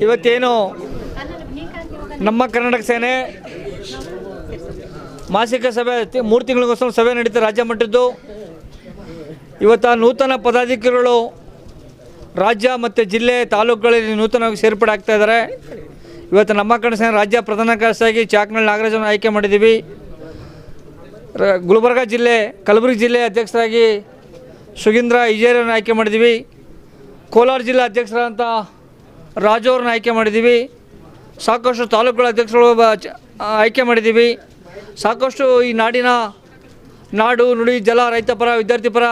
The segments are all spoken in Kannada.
ಇವತ್ತೇನು ನಮ್ಮ ಕರ್ನಾಟಕ ಸೇನೆ ಮಾಸಿಕ ಸಭೆ ಮೂರು ತಿಂಗಳಿಗೋಸ್ಕರ ಸಭೆ ನಡೀತಾ ರಾಜ್ಯ ಮಟ್ಟದ್ದು. ಇವತ್ತು ನೂತನ ಪದಾಧಿಕಾರಿಗಳು ರಾಜ್ಯ ಮತ್ತು ಜಿಲ್ಲೆ ತಾಲೂಕುಗಳಲ್ಲಿ ನೂತನವಾಗಿ ಸೇರ್ಪಡೆ ಆಗ್ತಾ ಇದ್ದಾರೆ. ಇವತ್ತು ನಮ್ಮ ಕನ್ನಡ ಸೇನೆ ರಾಜ್ಯ ಪ್ರಧಾನ ಕಾರ್ಯದರ್ಶಿಯಾಗಿ ಚಾಕ್ನಳ್ಳಿ ನಾಗರಾಜನ ಆಯ್ಕೆ ಮಾಡಿದ್ದೀವಿ. ರ- ಗುಲ್ಬರ್ಗ ಜಿಲ್ಲೆ ಕಲಬುರಗಿ ಜಿಲ್ಲೆ ಅಧ್ಯಕ್ಷರಾಗಿ ಸುಗೀಂದ್ರ ಇಜೇರನ್ನು ಆಯ್ಕೆ ಮಾಡಿದ್ದೀವಿ. ಕೋಲಾರ ಜಿಲ್ಲಾ ಅಧ್ಯಕ್ಷರಾದಂಥ ರಾಜು ಅವ್ರನ್ನ ಆಯ್ಕೆ ಮಾಡಿದ್ದೀವಿ. ಸಾಕಷ್ಟು ತಾಲೂಕುಗಳ ಅಧ್ಯಕ್ಷರು ಆಯ್ಕೆ ಮಾಡಿದ್ದೀವಿ. ಸಾಕಷ್ಟು ಈ ನಾಡಿನ ನಾಡು, ನುಡಿ, ಜಲ, ರೈತ ಪರ, ವಿದ್ಯಾರ್ಥಿ ಪರ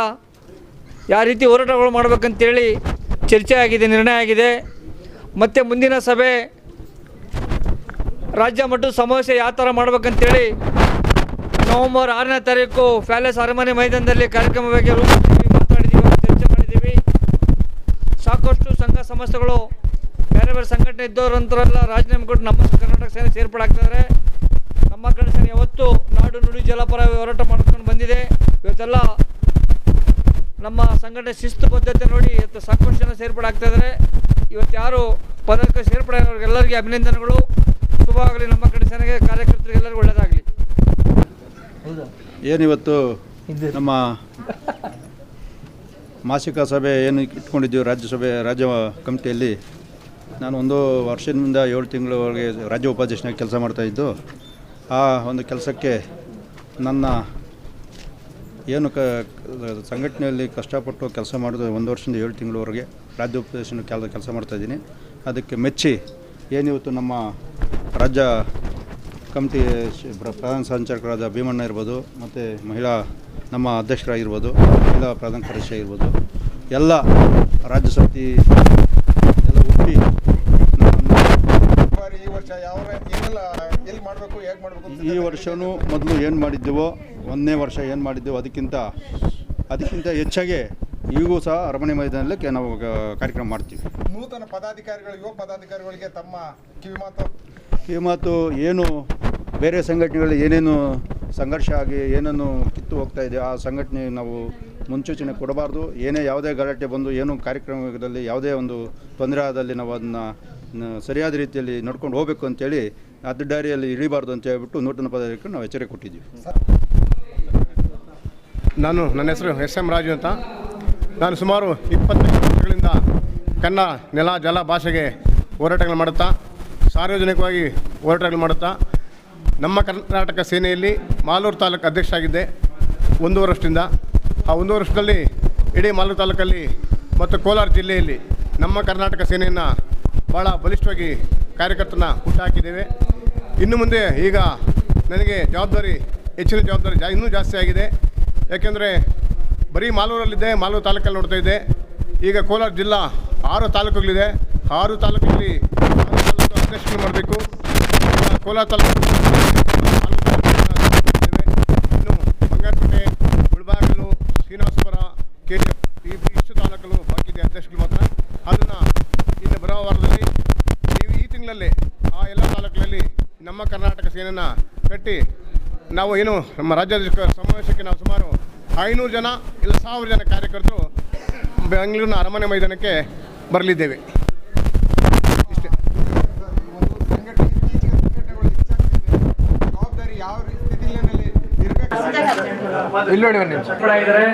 ಯಾವ ರೀತಿ ಹೋರಾಟಗಳು ಮಾಡಬೇಕಂತೇಳಿ ಚರ್ಚೆ ಆಗಿದೆ, ನಿರ್ಣಯ ಆಗಿದೆ. ಮತ್ತು ಮುಂದಿನ ಸಭೆ ರಾಜ್ಯ ಮಟ್ಟದ ಸಮಾವೇಶ ಯಾವ ಥರ ಮಾಡಬೇಕಂತೇಳಿ ನವಂಬರ್ ಆರನೇ ತಾರೀಕು ಪ್ಯಾಲೇಸ್ ಅರಮನೆ ಮೈದಾನದಲ್ಲಿ ಕಾರ್ಯಕ್ರಮವಾಗಿ ರೂಪಿಸಿದ್ದೀವಿ ಮಾತಾಡಿದ್ದೀವಿ ಚರ್ಚೆ ಮಾಡಿದ್ದೀವಿ ಸಾಕಷ್ಟು ಸಂಘ ಸಂಸ್ಥೆಗಳು ಬೇರೆ ಬೇರೆ ಸಂಘಟನೆ ಇದ್ದವರಂತರೆಲ್ಲ ರಾಜೀನಾಮೆ ಕೊಟ್ಟು ನಮ್ಮ ಕರ್ನಾಟಕ ಸೇನೆ ಸೇರ್ಪಡೆ ಆಗ್ತಿದ್ದಾರೆ ನಮ್ಮ ಕನ್ನಡ ಸೇನೆ ಯಾವತ್ತು ನಾಡು ನುಡಿ ಜಲಪರ ಹೋರಾಟ ಮಾಡ್ಕೊಂಡು ಬಂದಿದೆ. ಇವತ್ತೆಲ್ಲ ನಮ್ಮ ಸಂಘಟನೆ ಶಿಸ್ತು ಬದ್ಧತೆ ನೋಡಿ ಇವತ್ತು ಸಾಕಷ್ಟು ಜನ ಸೇರ್ಪಡೆ ಆಗ್ತಾ ಇದ್ದಾರೆ ಇವತ್ತು ಯಾರು ಪದಕ್ಕೆ ಸೇರ್ಪಡೆ ಅಭಿನಂದನೆಗಳು. ಶುಭವಾಗಲಿ ನಮ್ಮ ಕನ್ನಡ ಸೇನೆಗೆ ಕಾರ್ಯಕರ್ತರಿಗೆಲ್ಲರಿಗೂ ಒಳ್ಳೆಯದಾಗಲಿ. ಏನಿವತ್ತು ನಮ್ಮ ಮಾಸಿಕ ಸಭೆ ಏನು ಇಟ್ಕೊಂಡಿದ್ದೀವಿ ರಾಜ್ಯಸಭೆ, ರಾಜ್ಯ ಕಮಿಟಿಯಲ್ಲಿ, ನಾನು ಒಂದು ವರ್ಷದಿಂದ ಏಳು ತಿಂಗಳವರೆಗೆ ರಾಜ್ಯ ಉಪಾಧ್ಯಕ್ಷನಾಗಿ ಕೆಲಸ ಮಾಡ್ತಾಯಿದ್ದು ಆ ಒಂದು ಕೆಲಸಕ್ಕೆ ನನ್ನ ಏನು ಕ, ಸಂಘಟನೆಯಲ್ಲಿ ಕಷ್ಟಪಟ್ಟು ಕೆಲಸ ಮಾಡೋದು ಒಂದು ವರ್ಷದಿಂದ ಏಳು ತಿಂಗಳವರೆಗೆ ರಾಜ್ಯ ಉಪಾಧ್ಯಕ್ಷನ ಕೆಲಸ ಕೆಲಸ ಮಾಡ್ತಾಯಿದ್ದೀನಿ ಅದಕ್ಕೆ ಮೆಚ್ಚಿ ಏನಿವತ್ತು ನಮ್ಮ ರಾಜ್ಯ ಕಮಿಟಿ ಪ್ರಧಾನ ಸಂಚಾಲಕರಾದ ಭೀಮಣ್ಣ ಇರ್ಬೋದು, ಮತ್ತು ಮಹಿಳಾ ನಮ್ಮ ಅಧ್ಯಕ್ಷರಾಗಿರ್ಬೋದು ಜಿಲ್ಲಾ ಪ್ರಧಾನ ಕಾರ್ಯದರ್ಶಿ ಆಗಿರ್ಬೋದು ಎಲ್ಲ ರಾಜ್ಯ ಸಮಿತಿ ಎಲ್ಲ ಒಪ್ಪಿ ಈ ವರ್ಷ ಯಾವ ಎಲ್ಲಿ ಮಾಡಬೇಕು ಹೇಗೆ ಮಾಡಬೇಕು ಈ ವರ್ಷವೂ ಮೊದಲು ಏನು ಮಾಡಿದ್ದೆವೋ ಒಂದನೇ ವರ್ಷ ಏನು ಮಾಡಿದ್ದೆವೋ ಅದಕ್ಕಿಂತ ಅದಕ್ಕಿಂತ ಹೆಚ್ಚಾಗಿ ಈಗೂ ಸಹ ಅರಮನೆ ಮೈದಾನದಲ್ಲಿ ನಾವು ಕಾರ್ಯಕ್ರಮ ಮಾಡ್ತೀವಿ. ನೂತನ ಪದಾಧಿಕಾರಿಗಳು ಯುವ ಪದಾಧಿಕಾರಿಗಳಿಗೆ ತಮ್ಮ ಕಿವಿ ಮಾತು ಈ ಮಾತು ಏನು ಬೇರೆ ಸಂಘಟನೆಗಳಲ್ಲಿ ಏನೇನು ಸಂಘರ್ಷ ಆಗಿ ಏನನ್ನು ಕಿತ್ತು ಹೋಗ್ತಾ ಇದೆ ಆ ಸಂಘಟನೆ ನಾವು ಮುನ್ಸೂಚನೆ ಕೊಡಬಾರ್ದು. ಏನೇ ಯಾವುದೇ ಗಲಾಟೆ ಬಂದು ಏನು ಕಾರ್ಯಕ್ರಮದಲ್ಲಿ ಯಾವುದೇ ಒಂದು ತೊಂದರೆ ಆದಲ್ಲಿ ನಾವು ಅದನ್ನು ಸರಿಯಾದ ರೀತಿಯಲ್ಲಿ ನಡ್ಕೊಂಡು ಹೋಗಬೇಕು ಅಂತೇಳಿ ಅಡ್ಡದಾರಿಯಲ್ಲಿ ಇಳಿಬಾರ್ದು ಅಂತ ಹೇಳ್ಬಿಟ್ಟು ನೂತನ ಪದಾಧಿಕಾರಿ ನಾವು ಎಚ್ಚರಿಕೆ ಕೊಟ್ಟಿದ್ದೀವಿ. ನಾನು ನನ್ನ ಹೆಸರು ಎಸ್ ಎಂ ರಾಜು ಅಂತ. ನಾನು ಸುಮಾರು ಇಪ್ಪತ್ತೈದು ವರ್ಷಗಳಿಂದ ಕನ್ನಡ ನೆಲ, ಜಲ ಭಾಷೆಗೆ ಹೋರಾಟಗಳು ಮಾಡುತ್ತಾ, ಸಾರ್ವಜನಿಕವಾಗಿ ಹೋರಾಟಗಳು ಮಾಡುತ್ತಾ ನಮ್ಮ ಕರ್ನಾಟಕ ಸೇನೆಯಲ್ಲಿ ಮಾಲೂರು ತಾಲೂಕು ಅಧ್ಯಕ್ಷ ಆಗಿದ್ದೆ ಒಂದು ವರ್ಷದಿಂದ. ಆ ಒಂದು ವರ್ಷದಲ್ಲಿ ಇಡೀ ಮಾಲೂರು ತಾಲೂಕಲ್ಲಿ ಮತ್ತು ಕೋಲಾರ ಜಿಲ್ಲೆಯಲ್ಲಿ ನಮ್ಮ ಕರ್ನಾಟಕ ಸೇನೆಯನ್ನು ಭಾಳ ಬಲಿಷ್ಠವಾಗಿ ಕಾರ್ಯಕರ್ತನ ಹುಟ್ಟಾಕಿದ್ದೇವೆ. ಇನ್ನು ಮುಂದೆ ಈಗ ನನಗೆ ಜವಾಬ್ದಾರಿ, ಹೆಚ್ಚಿನ ಜವಾಬ್ದಾರಿ ಜಾ, ಇನ್ನೂ ಜಾಸ್ತಿ ಆಗಿದೆ. ಯಾಕೆಂದರೆ ಬರೀ ಮಾಲೂರಲ್ಲಿದ್ದೆ, ಮಾಲೂರು ತಾಲೂಕಲ್ಲಿ ನೋಡ್ತಾ ಇದ್ದೆ. ಈಗ ಕೋಲಾರ ಜಿಲ್ಲಾ ಆರು ತಾಲೂಕುಗಳಿದೆ. ಆರು ತಾಲೂಕಲ್ಲಿ ತಾಲೂಕು ಅಧ್ಯಕ್ಷರು ಮಾಡಬೇಕು. ಕೋಲಾರ ತಾಲೂಕು ಇನ್ನು ಬಂಗಾರಪೇಟೆ ಮುಳಬಾಗಿಲು ಶ್ರೀನಿವಾಸಪುರ ಕೆ ಈ ಇಷ್ಟು ತಾಲೂಕುಗಳು ಬಾಕಿ ಇದೆ ಅಧ್ಯಕ್ಷರು ಮಾತ್ರ ಅದನ್ನು ಇನ್ನು ಬರೋ ವಾರದಲ್ಲಿ ಈ ಈ ತಿಂಗಳಲ್ಲಿ ಆ ಎಲ್ಲ ತಾಲೂಕುಗಳಲ್ಲಿ ನಮ್ಮ ಕರ್ನಾಟಕ ಸೇನೆಯನ್ನು ಕಟ್ಟಿ ನಾವು ಏನು ನಮ್ಮ ರಾಜ್ಯಾಧ್ಯಕ್ಷ ಸಮಾವೇಶಕ್ಕೆ ನಾವು ಸುಮಾರು ಐನೂರು ಜನ ಇಲ್ಲ ಸಾವಿರ ಜನ ಕಾರ್ಯಕರ್ತರು ಬೆಂಗಳೂರಿನ ಅರಮನೆ ಮೈದಾನಕ್ಕೆ ಬರಲಿದ್ದೇವೆ ಇಷ್ಟೇ ಒಂದು ಸಂಘಟನೆ ಇತ್ತೀಚೆಗೆ ಸಂಘಟನೆಗಳು ಹೆಚ್ಚಾಗ್ತಿದೆ ನೋಡಿ ಒಂದು ನಿಮಿಷ ಆಗಿದ್ದಾರೆ